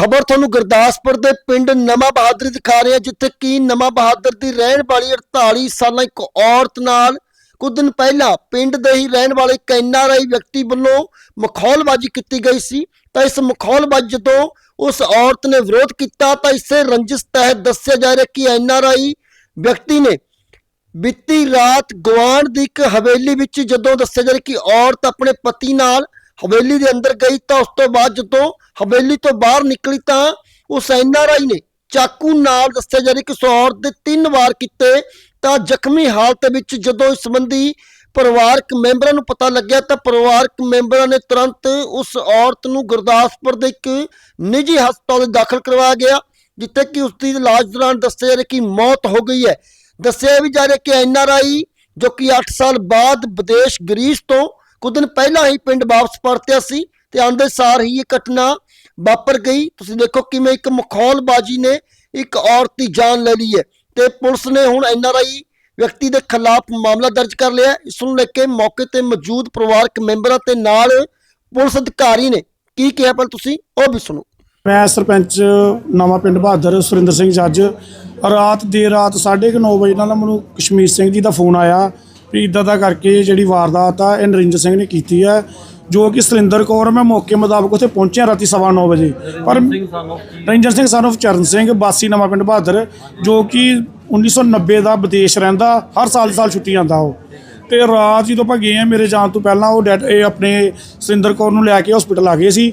ਖਬਰ ਤੁਹਾਨੂੰ ਗੁਰਦਾਸਪੁਰ ਦੇ ਪਿੰਡ ਨਵਾਂ ਬਹਾਦਰ ਦਿਖਾ ਰਹੇ ਹਾਂ ਜਿੱਥੇ ਕਿ ਨਵਾਂ ਬਹਾਦਰ ਦੀ ਰਹਿਣ ਵਾਲੀ 48 ਸਾਲਾਂ ਇੱਕ ਔਰਤ ਨਾਲ ਕੁਝ ਦਿਨ ਪਹਿਲਾਂ ਪਿੰਡ ਦੇ ਹੀ ਰਹਿਣ ਵਾਲੇ ਇੱਕ ਐਨਆਰਆਈ ਵਿਅਕਤੀ ਵੱਲੋਂ ਮਖੌਲਬਾਜ਼ੀ ਕੀਤੀ ਗਈ ਸੀ। ਤਾਂ ਇਸ ਮਖੌਲਬਾਜ਼ੀ ਜਦੋਂ ਉਸ ਔਰਤ ਨੇ ਵਿਰੋਧ ਕੀਤਾ, ਤਾਂ ਇਸੇ ਰੰਜਿਸ਼ ਤਹਿਤ ਦੱਸਿਆ ਜਾ ਰਿਹਾ ਕਿ ਐਨਆਰਆਈ ਵਿਅਕਤੀ ਨੇ ਬੀਤੀ ਰਾਤ ਗਵਾਂਢ ਦੀ ਇੱਕ ਹਵੇਲੀ ਵਿੱਚ ਜਦੋਂ ਦੱਸਿਆ ਜਾ ਰਿਹਾ ਕਿ ਔਰਤ ਆਪਣੇ ਪਤੀ ਨਾਲ ਹਵੇਲੀ ਦੇ ਅੰਦਰ ਗਈ ਤਾਂ ਉਸ ਤੋਂ ਬਾਅਦ ਜਦੋਂ ਹਵੇਲੀ ਤੋਂ ਬਾਹਰ ਨਿਕਲੀ ਤਾਂ ਉਸ ਐਨਆਰਆਈ ਨੇ ਚਾਕੂ ਨਾਲ ਦੱਸਿਆ ਜਾ ਰਿਹਾ ਕਿ ਉਸ ਔਰਤ ਦੇ ਤਿੰਨ ਵਾਰ ਕੀਤੇ ਤਾਂ ਜ਼ਖਮੀ ਹਾਲਤ ਵਿੱਚ ਜਦੋਂ ਇਸ ਸੰਬੰਧੀ ਪਰਿਵਾਰਕ ਮੈਂਬਰਾਂ ਨੂੰ ਪਤਾ ਲੱਗਿਆ ਤਾਂ ਪਰਿਵਾਰਕ ਮੈਂਬਰਾਂ ਨੇ ਤੁਰੰਤ ਉਸ ਔਰਤ ਨੂੰ ਗੁਰਦਾਸਪੁਰ ਦੇ ਇੱਕ ਨਿੱਜੀ ਹਸਪਤਾਲ ਵਿੱਚ ਦਾਖਲ ਕਰਵਾਇਆ ਗਿਆ, ਜਿੱਥੇ ਕਿ ਉਸ ਦੀ ਇਲਾਜ ਦੌਰਾਨ ਦੱਸਿਆ ਜਾ ਰਿਹਾ ਕਿ ਮੌਤ ਹੋ ਗਈ ਹੈ। ਦੱਸਿਆ ਵੀ ਜਾ ਰਿਹਾ ਕਿ ਐਨਆਰਆਈ ਜੋ ਕਿ 8 ਸਾਲ ਬਾਅਦ ਵਿਦੇਸ਼ ਗ੍ਰੀਸ ਤੋਂ ਕੁਝ ਦਿਨ ਪਹਿਲਾਂ ਹੀ ਪਿੰਡ ਵਾਪਸ ਪਰਤਿਆ ਸੀ ਤੇ ਆਂਦੇ ਸਾਰ ਹੀ ਇਹ ਘਟਨਾ ਵਾਪਰ ਗਈ। ਤੁਸੀਂ ਦੇਖੋ ਕਿਵੇਂ ਇੱਕ ਮਖੌਲਬਾਜ਼ੀ ਨੇ ਇੱਕ ਔਰਤ ਦੀ ਜਾਨ ਲੈ ਲਈ ਹੈ ਤੇ ਪੁਲਿਸ ਨੇ ਹੁਣ ਐਨਆਰਆਈ ਵਿਅਕਤੀ ਦੇ ਖਿਲਾਫ ਮਾਮਲਾ ਦਰਜ ਕਰ ਲਿਆ ਇਸ ਨੂੰ ਲੈ ਕੇ ਮੌਕੇ ਤੇ ਮੌਜੂਦ ਪਰਿਵਾਰਕ ਮੈਂਬਰਾਂ ਤੇ ਨਾਲ ਪੁਲਿਸ ਅਧਿਕਾਰੀ ਨੇ ਕੀ ਕਿਹਾ ਪਹਿਲਾਂ ਤੁਸੀਂ ਉਹ ਵੀ ਸੁਣੋ। ਮੈਂ ਸਰਪੰਚ ਨਵਾਂ ਪਿੰਡ ਬਹਾਦਰ ਸੁਰਿੰਦਰ ਸਿੰਘ ਜੱਜ ਰਾਤ ਦੇ ਰਾਤ 9:30 ਵਜੇ ਨਾਲ ਮੈਨੂੰ ਕਸ਼ਮੀਰ ਸਿੰਘ ਜੀ ਦਾ ਫੋਨ ਆਇਆ ਵੀ ਇਦਾਂ ਦਾ ਕਰਕੇ ਜਿਹੜੀ ਵਾਰਦਾਤ ਆ ਇਹ ਨਰਿੰਦਰ ਸਿੰਘ ਨੇ ਕੀਤੀ ਹੈ ਜੋ ਕਿ ਸੁਰਿੰਦਰ ਕੌਰ ਮੈਂ ਮੌਕੇ ਮੁਤਾਬਕ ਉੱਥੇ ਪਹੁੰਚਿਆ ਰਾਤੀ 9:30 ਵਜੇ। ਪਰ ਰੰਜਨ ਸਿੰਘ of ਚਰਨ ਸਿੰਘ ਬਾਸੀ ਨਵਾਂ ਪਿੰਡ ਬਹਾਦਰ ਜੋ ਕਿ 1990 ਦਾ ਵਿਦੇਸ਼ ਰਹਿੰਦਾ ਹਰ ਸਾਲ ਦੀ ਸਾਲ ਛੁੱਟੀ ਆਉਂਦਾ ਉਹ। ਤੇ ਰਾਤ ਜਦੋਂ ਆਪਾਂ ਗਏ ਆ ਮੇਰੇ ਜਾਣ ਤੋਂ ਪਹਿਲਾਂ ਉਹ ਇਹ ਆਪਣੇ ਸੁਰਿੰਦਰ ਕੌਰ ਨੂੰ ਲੈ ਕੇ ਹਸਪੀਟਲ ਆ ਗਏ ਸੀ।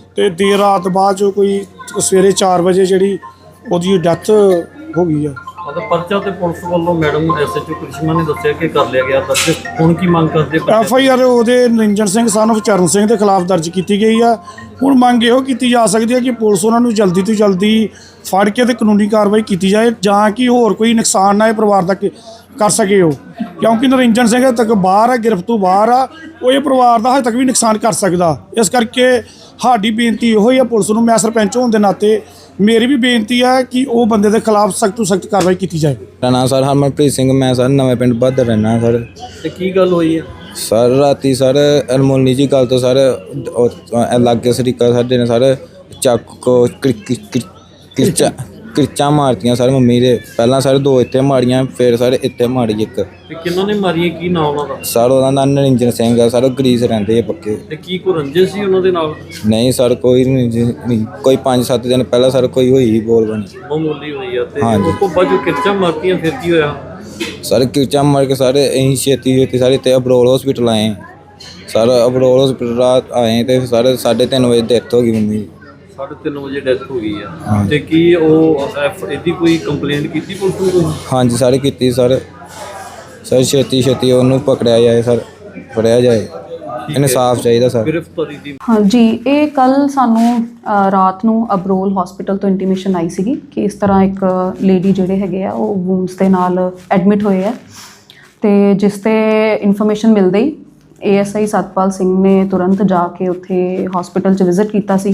ਤੇ ਦੇਰ ਰਾਤ ਬਾਅਦ ਜੋ ਕੋਈ ਸਵੇਰੇ 4 ਵਜੇ ਜਿਹੜੀ ਉਹਦੀ ਡੈਥ ਹੋ ਗਈ ਆ। ਮਤਲਬ ਪਰਚਾ ਤੇ ਪੁਲਿਸ ਵੱਲੋਂ ਮੈਡਮ ਐਸਐਚਓ ਕ੍ਰਿਸ਼ਮਾ ਨੇ ਦੱਸਿਆ ਕਿ ਕਰ ਲਿਆ ਗਿਆ ਦਰਜ ਹੁਣ ਕੀ ਮੰਗ ਕਰਦੇ ਐਫ ਆਈ ਆਰ ਉਹਦੇ ਨਿਰੰਜਨ ਸਿੰਘ son of ਚਰਨ ਸਿੰਘ ਦੇ ਖਿਲਾਫ ਦਰਜ ਕੀਤੀ ਗਈ ਆ। ਹੁਣ ਮੰਗ ਇਹੋ ਕੀਤੀ ਜਾ ਸਕਦੀ ਹੈ ਕਿ ਪੁਲਿਸ ਉਹਨਾਂ ਨੂੰ ਜਲਦੀ ਤੋਂ ਜਲਦੀ ਫੜ ਕੇ ਤੇ ਕਾਨੂੰਨੀ ਕਾਰਵਾਈ ਕੀਤੀ ਜਾਏ ਜਾਂ ਕਿ ਹੋਰ ਕੋਈ ਨੁਕਸਾਨ ਨਾ ਇਹ ਪਰਿਵਾਰ ਦਾ ਕਿ- ਕਰ ਸਕੇ ਉਹ। ਕਿਉਂਕਿ ਨਿਰੰਜਨ ਸਿੰਘ ਤੱਕ ਬਾਹਰ ਆ ਗ੍ਰਿਫਤ ਤੋਂ ਬਾਹਰ ਆ ਉਹ ਇਹ ਪਰਿਵਾਰ ਦਾ ਹਜੇ ਤੱਕ ਵੀ ਨੁਕਸਾਨ ਕਰ ਸਕਦਾ। ਇਸ ਕਰਕੇ ਸਾਡੀ ਬੇਨਤੀ ਇਹੋ ਹੀ ਆ ਪੁਲਿਸ ਨੂੰ ਮੈਂ ਸਰਪੰਚ ਹੋਣ ਦੇ ਨਾਤੇ ਮੇਰੀ ਵੀ ਬੇਨਤੀ ਹੈ ਕਿ ਉਹ ਬੰਦੇ ਦੇ ਖਿਲਾਫ ਸਖਤ ਤੋਂ ਸਖਤ ਕਾਰਵਾਈ ਕੀਤੀ ਜਾਏ। ਮੇਰਾ ਨਾਮ ਸਰ ਹਰਮਨਪ੍ਰੀਤ ਸਿੰਘ ਮੈਂ ਸਰ ਨਵੇਂ ਪਿੰਡ ਬਹਾਦਰ ਰਹਿਣਾ ਸਰ। ਤੇ ਕੀ ਗੱਲ ਹੋਈ ਹੈ ਸਰ ਰਾਤੀ ਸਰ ਅਨਮੋਲੀ ਜੀ ਗੱਲ ਤੋਂ ਸਰ ਉਹ ਲਾਗੇ ਸਰੀਕਾ ਸਾਡੇ ਨੇ ਸਰ ਚਾਕੂ ਕਿਰਚਾ ਕਿਰਚਾ ਮਾਰਤੀਆਂ ਸਰ ਮੰਮੀ ਦੇ। ਪਹਿਲਾਂ ਸਰ ਦੋ ਇੱਥੇ ਮਾਰੀਆਂ ਫਿਰ ਸਰ ਇੱਥੇ ਮਾਰੀ ਇੱਕ। ਤੇ ਕਿਹਨਾਂ ਨੇ ਮਾਰੀਆਂ ਕੀ ਨਾਮ ਉਹਨਾਂ ਦਾ? ਸਰ ਉਹਦਾ ਨਾਂ ਨਰਿੰਜਨ ਸਿੰਘ ਆ ਸਰ ਉਹ ਗਰੀਸ ਰਹਿੰਦੇ ਆ ਪੱਕੇ। ਤੇ ਕੀ ਕੋ ਰੰਜਿਸ਼ ਸੀ ਉਹਨਾਂ ਦੇ ਨਾਲ? ਨਹੀਂ ਸਰ ਕੋਈ ਨਹੀਂ ਜੀ, ਨਹੀਂ ਕੋਈ 5-7 ਦਿਨ ਪਹਿਲਾਂ ਸਰ ਕੋਈ ਹੋਈ ਬੋਲ ਬਣੀ। ਮਾਮੂਲੀ ਹੋਈ ਆ ਤੇ ਹਾਂਜੀ। ਉਸ ਤੋਂ ਬਾਅਦ ਜੋ ਕਿਰਚਾ ਮਾਰਤੀਆਂ ਫਿਰ ਕੀ ਹੋਇਆ? ਸਰ ਕਿਰਚਾ ਮਾਰ ਕੇ ਸਾਰੇ ਅਸੀਂ ਛੇਤੀ ਛੇਤੀ ਸਾਰੇ ਤੇ ਅਬਰੋਲ ਹਸਪੀਟਲ ਆਏ। ਸਰ ਅਬਰੋਲ ਹਸਪੀਟਲ ਰਾਤ ਆਏ ਤੇ ਸਾਰੇ 3:30 ਵਜੇ ਡੈਥ ਹੋ ਗਈ ਮੰਮੀ ਦੀ। 3:30 ਵਜੇ ਡੈਥ ਹੋ ਗਈ ਆ। ਹਾਂਜੀ। ਤੇ ਕੀ ਉਹ ਐਫ ਇਹਦੀ ਕੋਈ ਕੰਪਲੇਂਟ ਕੀਤੀ ਪੁਲਿਸ ਨੂੰ ਕੋਈ? ਹਾਂਜੀ ਸਾਰੇ ਕੀਤੀ ਸਰ। ਸਰ ਛੇਤੀ ਛੇਤੀ ਉਹਨੂੰ ਪਕੜਿਆ ਜਾਏ ਸਰ। ਫੜਿਆ ਜਾਏ। ਇਨਸਾਫ ਚਾਹੀਦਾ ਸਰ। ਗ੍ਰਿਫਤਾਰੀ ਦੀ ਹਾਂਜੀ ਇਹ ਕੱਲ ਸਾਨੂੰ ਅ, ਰਾਤ ਨੂੰ ਅਬਰੋਲ ਹਸਪੀਟਲ ਤੋਂ ਇੰਟੀਮੇਸ਼ਨ ਆਈ ਸੀਗੀ ਕਿ ਇਸ ਤਰ੍ਹਾਂ ਇੱਕ ਲੇਡੀ ਜਿਹੜੇ ਹੈਗੇ ਆ ਉਹ ਵੂਮਸ ਦੇ ਨਾਲ ਐਡਮਿਟ ਹੋਏ ਆ। ਤੇ ਜਿਸ ਤੇ ਇਨਫੋਰਮੇਸ਼ਨ ਮਿਲਦੇ ਹੀ ਏਐਸਆਈ ਸਤਪਾਲ ਸਿੰਘ ਨੇ ਤੁਰੰਤ ਜਾ ਕੇ ਉੱਥੇ ਹਸਪੀਟਲ 'ਚ ਵਿਜ਼ਿਟ ਕੀਤਾ ਸੀ।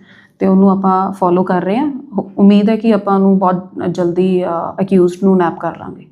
ਤੇ ਉਹਨੂੰ ਆਪਾਂ ਫੋਲੋ ਕਰ ਰਹੇ ਹਾਂ। ਉਮੀਦ ਹੈ ਕਿ ਆਪਾਂ ਨੂੰ ਬਹੁਤ ਜਲਦੀ ਅਕਿਊਜ਼ਡ ਨੂੰ ਨੈਪ ਕਰ ਲਾਂਗੇ।